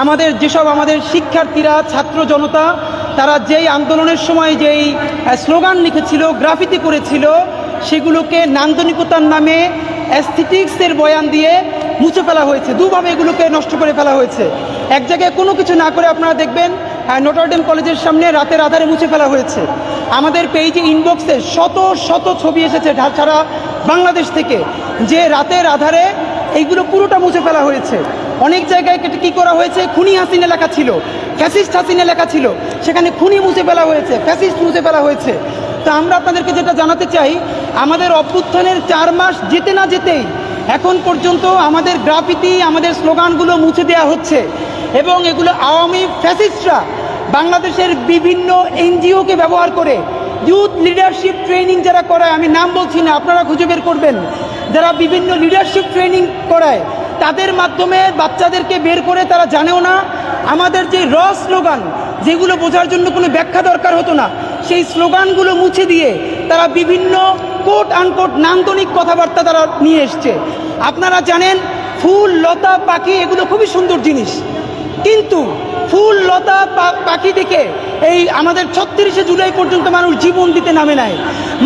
আমাদের যেসব আমাদের শিক্ষার্থীরা, ছাত্র জনতা, তারা যেই আন্দোলনের সময় যেই স্লোগান লিখেছিল, গ্রাফিতি করেছিল, সেগুলোকে নান্দনিকতার নামে অ্যাস্থেটিক্সের বয়ান দিয়ে মুছে ফেলা হয়েছে। দুভাবে এগুলোকে নষ্ট করে ফেলা হয়েছে। এক জায়গায় কোনো কিছু না করে আপনারা দেখবেন নটরডেম কলেজের সামনে রাতের আধারে মুছে ফেলা হয়েছে। আমাদের পেজে ইনবক্সে শত শত ছবি এসেছে সারা বাংলাদেশ থেকে, যে রাতের আধারে এইগুলো পুরোটা মুছে ফেলা হয়েছে। অনেক জায়গায় কী করা হয়েছে? খুনি হাসিনা লেখা ছিল, ফ্যাসিস্ট হাসিনা লেখা ছিল, সেখানে খুনি মুছে ফেলা হয়েছে, ফ্যাসিস্ট মুছে ফেলা হয়েছে। তো আমরা আপনাদেরকে যেটা জানাতে চাই, আমাদের অভ্যুত্থানের চার মাস যেতে না যেতেই এখন পর্যন্ত আমাদের গ্রাফিতি, আমাদের স্লোগানগুলো মুছে দেওয়া হচ্ছে। এবং এগুলো আওয়ামী ফ্যাসিস্টরা বাংলাদেশের বিভিন্ন এনজিওকে ব্যবহার করে ইউথ লিডারশিপ ট্রেনিং যারা করায়, আমি নাম বলছি না, আপনারা খুঁজে বের করবেন। যারা বিভিন্ন লিডারশিপ ট্রেনিং করায় তাদের মাধ্যমে বাচ্চাদেরকে বের করে তারা জানেও না। আমাদের যে র স্লোগান, যেগুলো বোঝার জন্য কোনো ব্যাখ্যা দরকার হতো না, সেই স্লোগানগুলো মুছে দিয়ে তারা বিভিন্ন কোট আনকোট নান্দনিক কথাবার্তা তারা নিয়ে এসছে। আপনারা জানেন, ফুল, লতা, পাখি এগুলো খুবই সুন্দর জিনিস। কিন্তু ফুল, লতা পাখি দেখে এই আমাদের ছত্রিশে জুলাই পর্যন্ত মানুষ জীবন দিতে নামে নাই।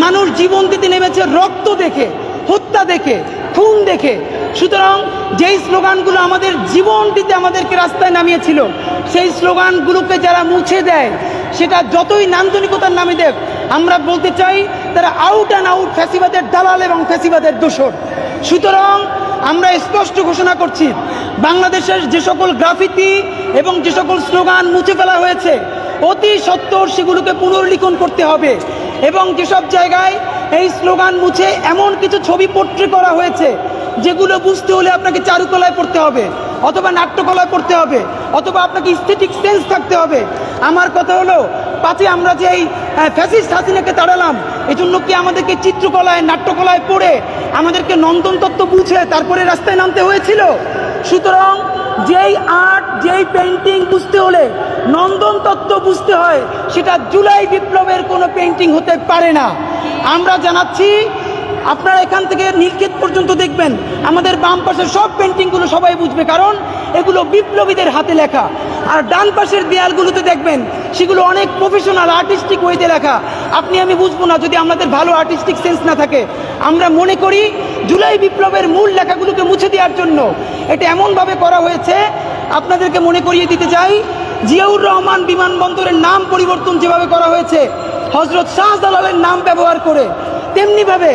মানুষ জীবন দিতে নেমেছে রক্ত দেখে, হত্যা দেখে, খুন দেখে। সুতরাং যেই স্লোগানগুলো আমাদের জীবন দিতে আমাদেরকে রাস্তায় নামিয়েছিল, সেই স্লোগানগুলোকে যারা মুছে দেয়, সেটা যতই নান্দনিকতার নামে দেখ, আমরা বলতে চাই তারা আউট অ্যান্ড আউট ফ্যাসিবাদের দালাল এবং ফ্যাসিবাদের দোষর। সুতরাং আমরা স্পষ্ট ঘোষণা করছি, বাংলাদেশের যে সকল গ্রাফিতি এবং যে সকল স্লোগান মুছে ফেলা হয়েছে, অতি সত্বর সেগুলোকে পুনর্লিখন করতে হবে। এবং যেসব জায়গায় এই স্লোগান মুছে এমন কিছু ছবি পোট্রে করা হয়েছে, যেগুলো বুঝতে হলে আপনাকে চারুকলায় পড়তে হবে, অথবা নাট্যকলায় পড়তে হবে, অথবা আপনাকে স্থেটিক সেন্স থাকতে হবে। আমার কথা হলো পাঁচে আমরা যে এই ফ্যাসিস্ট হাসিনাকে তাড়ালাম এই জন্য কি আমাদেরকে চিত্রকলায়, নাট্যকলায় পড়ে আমাদেরকে নন্দন তত্ত্ব বুঝে তারপরে রাস্তায় নামতে হয়েছিল? সুতরাং যেই আর্ট, যেই পেন্টিং বুঝতে হলে নন্দন তত্ত্ব বুঝতে হয়, সেটা জুলাই বিপ্লবের কোনো পেন্টিং হতে পারে না। আমরা জানাচ্ছি, আপনারা এখান থেকে নীলক্ষেত পর্যন্ত দেখবেন, আমাদের বাম পাশের সব পেন্টিংগুলো সবাই বুঝবে, কারণ এগুলো বিপ্লবীদের হাতে লেখা। আর ডান পাশের দেয়ালগুলোতে দেখবেন, সেগুলো অনেক প্রফেশনাল আর্টিস্টিক ওয়েতে লেখা। আপনি, আমি বুঝব না যদি আমাদের ভালো আর্টিস্টিক সেন্স না থাকে। আমরা মনে করি জুলাই বিপ্লবের মূল লেখাগুলোকে মুছে দেওয়ার জন্য এটা এমনভাবে করা হয়েছে, আপনাদেরকে মনে করিয়ে দিতে চাই, জিয়াউর রহমান বিমানবন্দরের নাম পরিবর্তন যেভাবে করা হয়েছে, হজরত শাহজালালের নাম ব্যবহার করে, তেমনিভাবে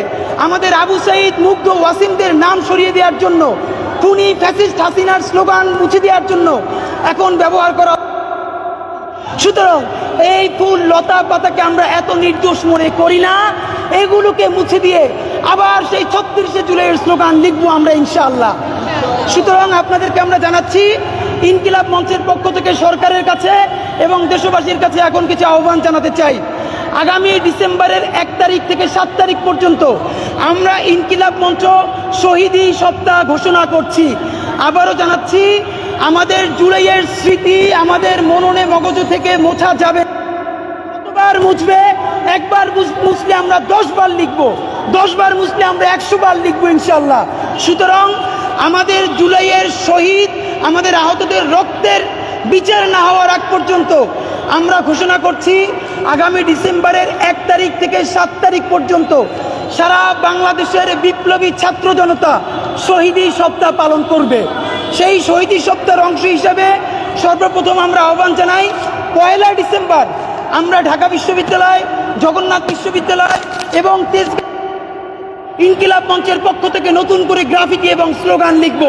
আমাদের আবু সাইদ মুগ্ধ ওয়াসিমদের নাম সরিয়ে দেওয়ার জন্য, খুনি ফ্যাসিস্ট হাসিনার স্লোগান মুছে দেওয়ার জন্য এখন ব্যবহার করা সুতরাং এই ফুল লতা পাতাকে আমরা এত নির্দোষ মনে করি না। এগুলোকে মুছে দিয়ে আবার সেই ছত্রিশে জুলাইয়ের স্লোগান লিখব আমরা ইনশাআল্লাহ। সুতরাং আপনাদেরকে আমরা জানাচ্ছি, ইনকিলাব মঞ্চের পক্ষ থেকে সরকারের কাছে এবং দেশবাসীর কাছে এখন কিছু আহ্বান জানাতে চাই। আগামী ডিসেম্বরের এক তারিখ থেকে সাত তারিখ পর্যন্ত আমরা ইনকিলাব মঞ্চ শহীদি সপ্তাহ ঘোষণা করছি। আবারও জানাচ্ছি, আমাদের জুলাইয়ের স্মৃতি, আমাদের মননে মগজ থেকে মোছা যাবে। কতবার মুছবে? একবার মুছ- মুছলে আমরা দশ বার লিখব। দশ বার মুছলে আমরা একশো বার লিখব ইনশাল্লাহ সুতরাং আমাদের জুলাইয়ের শহীদ, আমাদের আহতদের রক্তের বিচার না হওয়ার আগ পর্যন্ত আমরা ঘোষণা করছি, আগামী ডিসেম্বরের এক তারিখ থেকে সাত তারিখ পর্যন্ত সারা বাংলাদেশের বিপ্লবী ছাত্র জনতা শহীদি সপ্তাহ পালন করবে। সেই শহীদি সপ্তাহের অংশ হিসাবে সর্বপ্রথম আমরা আহ্বান জানাই, পয়লা ডিসেম্বর আমরা ঢাকা বিশ্ববিদ্যালয়, জগন্নাথ বিশ্ববিদ্যালয় এবং তেজ ইনকিলাব মঞ্চের পক্ষ থেকে নতুন করে গ্রাফিতি এবং স্লোগান লিখব।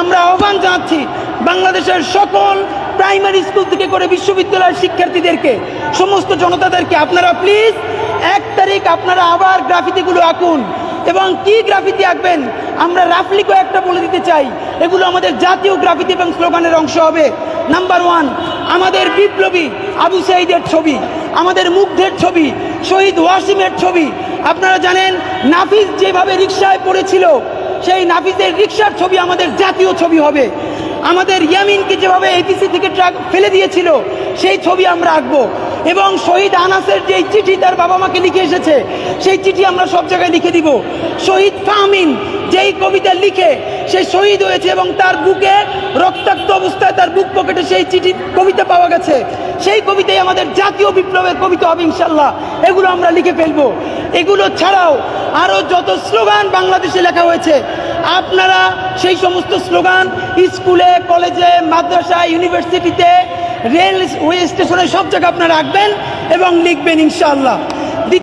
আমরা আহ্বান জানাচ্ছি বাংলাদেশের সকল প্রাইমারি স্কুল থেকে করে বিশ্ববিদ্যালয়ের শিক্ষার্থীদেরকে, সমস্ত জনতাদেরকে। আপনারা প্লিজ এক তারিখ আপনারা আবার গ্রাফিতিগুলো আঁকুন। এবং কি গ্রাফিতি আঁকবেন? আমরা রাফলি কয়েকটা বলে দিতে চাই। এগুলো আমাদের জাতীয় গ্রাফিতি এবং স্লোগানের অংশ হবে। নাম্বার ওয়ান আমাদের বিপ্লবী আবু সাইদের ছবি, আমাদের মুগ্ধের ছবি, শহীদ ওয়াসিমের ছবি। আপনারা জানেন, নাফিস যেভাবে রিক্সায় পড়েছিল, সেই নাফিসের রিক্সার ছবি আমাদের জাতীয় ছবি হবে। আমাদের ইয়ামিনকে যেভাবে এপিসি থেকে ট্রাক ফেলে দিয়েছিল, সেই ছবি আমরা আঁকবো। এবং শহীদ আনাসের যে চিঠি তার বাবা মাকে লিখে এসেছে, সেই চিঠি আমরা সব জায়গায় লিখে দিব। শহীদ ফাহমিন যেই কবিতা লিখে, সে শহীদ হয়েছে এবং তার বুকে রক্তাক্ত অবস্থায় তার বুক পকেটে সেই চিঠি, কবিতা পাওয়া গেছে। সেই কবিতাই আমাদের জাতীয় বিপ্লবের কবিতা হবে ইনশাল্লাহ এগুলো আমরা লিখে ফেলব। এগুলো ছাড়াও আরও যত স্লোগান বাংলাদেশে লেখা হয়েছে, আপনারা সেই সমস্ত স্লোগান স্কুলে, কলেজে মাদ্রাসা ইউনিভার্সিটিতে রেল ওয়ে স্টেশনে সব জায়গায় আপনারা রাখবেন এবং লিখবেন ইনশাআল্লাহ।